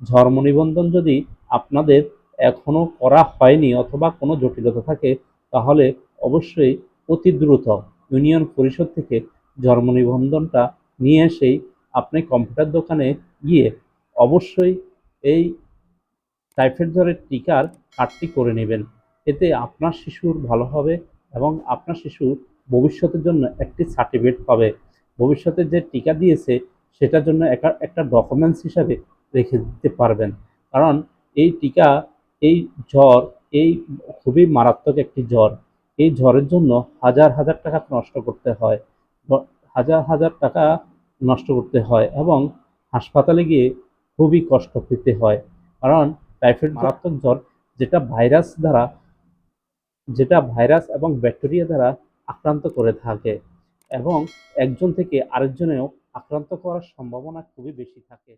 ধর্ম নিবন্ধন যদি আপনাদের এখনও করা হয়নি অথবা কোনো জটিলতা থাকে, তাহলে অবশ্যই অতি দ্রুত ইউনিয়ন পরিষদ থেকে ধর্ম নিবন্ধনটা নিয়ে এসেই আপনি কম্পিউটার দোকানে গিয়ে অবশ্যই এই টাইফয়েড জ্বরের টিকার কার্ডটি করে নেবেন। এতে আপনার শিশুর ভালো হবে এবং আপনার শিশু ভবিষ্যতের জন্য একটি সার্টিফিকেট পাবে। ভবিষ্যতে যে টিকা দিয়েছে, সেটার জন্য একটা ডকুমেন্টস হিসাবে রেখে দিতে পারবেন। কারণ এই টিকা, এই জ্বর, এই খুবই মারাত্মক একটি জ্বর, এই জ্বরের জন্য হাজার হাজার টাকা নষ্ট করতে হয়। হাজার হাজার টাকা নষ্ট করতে হয় এবং হাসপাতালে গিয়ে খুবই কষ্ট পেতে হয়। কারণ টাইফয়েড মারাত্মক জ্বর যেটা ভাইরাস দ্বারা, যেটা ভাইরাস এবং ব্যাকটেরিয়া দ্বারা আক্রান্ত করে থাকে এবং একজন থেকে আরেকজনেও আক্রান্ত করার সম্ভাবনা খুবই বেশি থাকে।